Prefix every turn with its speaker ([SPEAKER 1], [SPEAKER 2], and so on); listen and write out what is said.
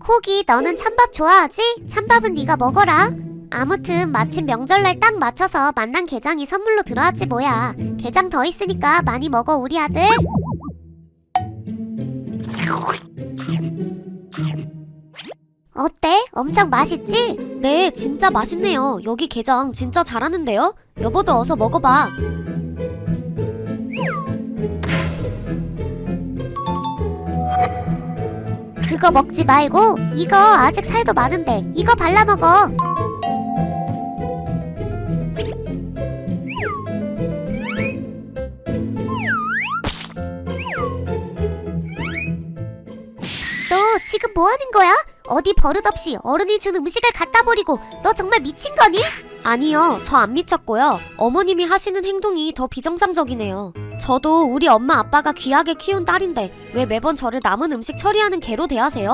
[SPEAKER 1] 코기 너는 찬밥 좋아하지? 찬밥은 네가 먹어라. 아무튼 마침 명절날 딱 맞춰서 만난 게장이 선물로 들어왔지 뭐야. 게장 더 있으니까 많이 먹어 우리 아들. 어때? 엄청 맛있지?
[SPEAKER 2] 네, 진짜 맛있네요. 여기 게장 진짜 잘하는데요? 여보도 어서 먹어봐.
[SPEAKER 1] 그거 먹지 말고 이거 아직 살도 많은데 이거 발라 먹어. 너 지금 뭐 하는 거야? 어디 버릇없이 어른이 준 음식을 갖다 버리고 너 정말 미친 거니?
[SPEAKER 2] 아니요, 저 안 미쳤고요. 어머님이 하시는 행동이 더 비정상적이네요. 저도 우리 엄마 아빠가 귀하게 키운 딸인데 왜 매번 저를 남은 음식 처리하는 개로 대하세요?